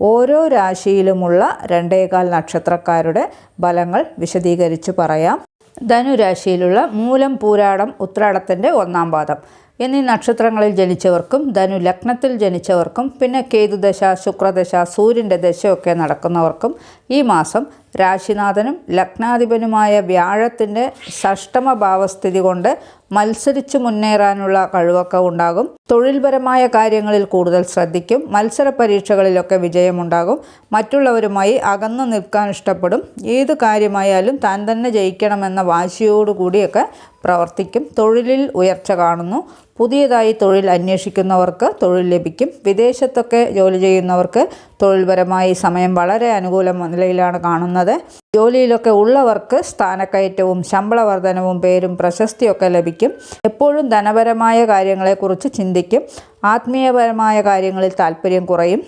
ഓരോ രാശിയിലുമുള്ള രണ്ടേകാൽ നക്ഷത്രക്കാരുടെ ഫലങ്ങൾ വിശദീകരിച്ച് പറയാം. ധനുരാശിയിലുള്ള മൂലം പൂരാടം ഉത്രാടത്തിന്റെ ഒന്നാം പാദം. എന്നീ നക്ഷത്രങ്ങളിൽ ജനിച്ചവർക്കും ധനു ലഗ്നത്തിൽ ജനിച്ചവർക്കും പിന്നെ കേതുദശ ശുക്രദശ സൂര്യന്റെ ദശയൊക്കെ നടക്കുന്നവർക്കും ഈ മാസം രാശിനാഥനും ലഗ്നാധിപനുമായ വ്യാഴത്തിന്റെ ഷഷ്ടമ ഭാവസ്ഥിതി കൊണ്ട് മത്സരിച്ചു മുന്നേറാനുള്ള കഴിവൊക്കെ ഉണ്ടാകും. തൊഴിൽപരമായ കാര്യങ്ങളിൽ കൂടുതൽ ശ്രദ്ധിക്കും. മത്സര പരീക്ഷകളിലൊക്കെ വിജയമുണ്ടാകും. മറ്റുള്ളവരുമായി അകന്നു നിൽക്കാൻ ഇഷ്ടപ്പെടും. ഏത് കാര്യമായാലും താൻ തന്നെ ജയിക്കണമെന്ന വാശിയോടുകൂടിയൊക്കെ പ്രവർത്തിക്കും. തൊഴിലിൽ ഉയർച്ച കാണുന്നു. പുതിയതായി തൊഴിൽ അന്വേഷിക്കുന്നവർക്ക് തൊഴിൽ ലഭിക്കും. വിദേശത്തൊക്കെ ജോലി ചെയ്യുന്നവർക്ക് തൊഴിൽപരമായി സമയം വളരെ അനുകൂല നിലയിലാണ് കാണുന്നത്. ജോലിയിലൊക്കെ ഉള്ളവർക്ക് സ്ഥാനക്കയറ്റവും ശമ്പള വർധനവും പേരും പ്രശസ്തിയൊക്കെ ലഭിക്കും. എപ്പോഴും ധനപരമായ കാര്യങ്ങളെക്കുറിച്ച് ചിന്തിക്കും. ആത്മീയപരമായ കാര്യങ്ങളിൽ താല്പര്യം കുറയും.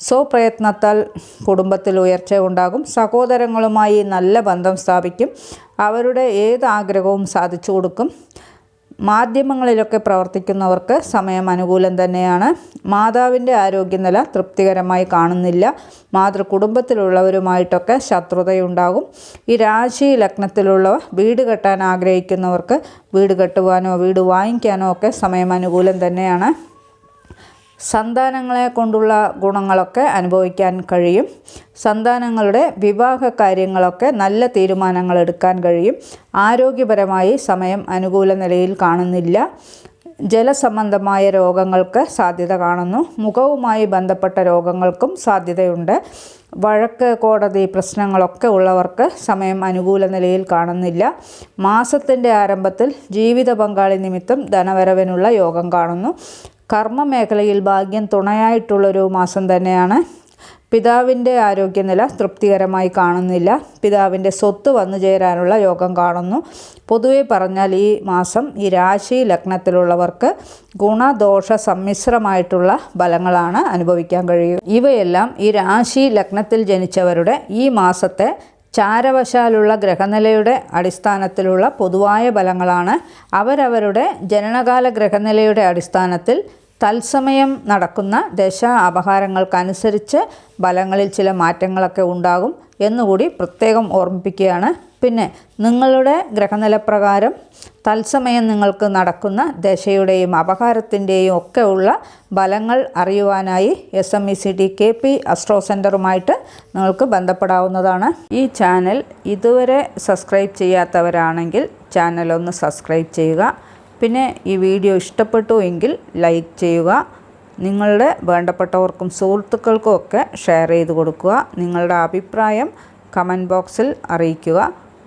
സ്വപ്രയത്നത്താൽ കുടുംബത്തിൽ ഉയർച്ച ഉണ്ടാകും. സഹോദരങ്ങളുമായി നല്ല ബന്ധം സ്ഥാപിക്കും. അവരുടെ ഏത് ആഗ്രഹവും സാധിച്ചു കൊടുക്കും. മാധ്യമങ്ങളിലൊക്കെ പ്രവർത്തിക്കുന്നവർക്ക് സമയം അനുകൂലം തന്നെയാണ്. മാതാവിന്റെ ആരോഗ്യനില തൃപ്തികരമായി കാണുന്നില്ല. മാതൃകുടുംബത്തിലുള്ളവരുമായിട്ടൊക്കെ ശത്രുതയുണ്ടാകും. ഈ രാശി ലഗ്നത്തിലുള്ളവർ വീട് കെട്ടാൻ ആഗ്രഹിക്കുന്നവർക്ക് വീട് കെട്ടുവാനോ വീട് വാങ്ങിക്കാനോ ഒക്കെ സമയം അനുകൂലം തന്നെയാണ്. സന്താനങ്ങളെ കൊണ്ടുള്ള ഗുണങ്ങളൊക്കെ അനുഭവിക്കാൻ കഴിയും. സന്താനങ്ങളുടെ വിവാഹ കാര്യങ്ങളൊക്കെ നല്ല തീരുമാനങ്ങൾ എടുക്കാൻ കഴിയും. ആരോഗ്യപരമായി സമയം അനുകൂല നിലയിൽ കാണുന്നില്ല. ജലസംബന്ധമായ രോഗങ്ങൾക്ക് സാധ്യത കാണുന്നു. മുഖവുമായി ബന്ധപ്പെട്ട രോഗങ്ങൾക്കും സാധ്യതയുണ്ട്. വഴക്ക് കോടതി പ്രശ്നങ്ങളൊക്കെ ഉള്ളവർക്ക് സമയം അനുകൂല നിലയിൽ കാണുന്നില്ല. മാസത്തിന്റെ ആരംഭത്തിൽ ജീവിത പങ്കാളി നിമിത്തം ധനവരവിനുള്ള യോഗം കാണുന്നു. കർമ്മ മേഖലയിൽ ഭാഗ്യം തുണയായിട്ടുള്ളൊരു മാസം തന്നെയാണ്. പിതാവിന്റെ ആരോഗ്യനില തൃപ്തികരമായി കാണുന്നില്ല. പിതാവിന്റെ സ്വത്ത് വന്നു ചേരാനുള്ള യോഗം കാണുന്നു. പൊതുവെ പറഞ്ഞാൽ ഈ മാസം ഈ രാശി ലഗ്നത്തിലുള്ളവർക്ക് ഗുണദോഷ സമ്മിശ്രമായിട്ടുള്ള ഫലങ്ങളാണ് അനുഭവിക്കാൻ കഴിയുക ഇവയെല്ലാം ഈ രാശി ലഗ്നത്തിൽ ജനിച്ചവരുടെ ഈ മാസത്തെ ചാരവശാലുള്ള ഗ്രഹനിലയുടെ അടിസ്ഥാനത്തിലുള്ള പൊതുവായ ഫലങ്ങളാണ് അവരവരുടെ ജനനകാല ഗ്രഹനിലയുടെ അടിസ്ഥാനത്തിൽ തത്സമയം നടക്കുന്ന ദശ അപഹാരങ്ങൾക്കനുസരിച്ച് ഫലങ്ങളിൽ ചില മാറ്റങ്ങളൊക്കെ ഉണ്ടാകും എന്നുകൂടി പ്രത്യേകം ഓർമ്മിപ്പിക്കുകയാണ് പിന്നെ നിങ്ങളുടെ ഗ്രഹനിലപ്രകാരം തത്സമയം നിങ്ങൾക്ക് നടക്കുന്ന ദശയുടെയും അപകാരത്തിന്റെയും ഒക്കെ ഉള്ള ഫലങ്ങൾ അറിയുവാനായി S M E C T K P astro സെന്ററുമായിട്ട് നിങ്ങൾക്ക് ബന്ധപ്പെടാവുന്നതാണ്. ഈ ചാനൽ ഇതുവരെ സബ്സ്ക്രൈബ് ചെയ്യാത്തവരാണെങ്കിൽ ചാനൽ ഒന്ന് സബ്സ്ക്രൈബ് ചെയ്യുക. പിന്നെ ഈ വീഡിയോ ഇഷ്ടപ്പെട്ടു എങ്കിൽ ലൈക്ക് ചെയ്യുക. നിങ്ങളുടെ വേണ്ടപ്പെട്ടവർക്കും സുഹൃത്തുക്കൾക്കും ഒക്കെ ഷെയർ ചെയ്ത് കൊടുക്കുക. നിങ്ങളുടെ അഭിപ്രായം കമന്റ് ബോക്സിൽ അറിയിക്കുക.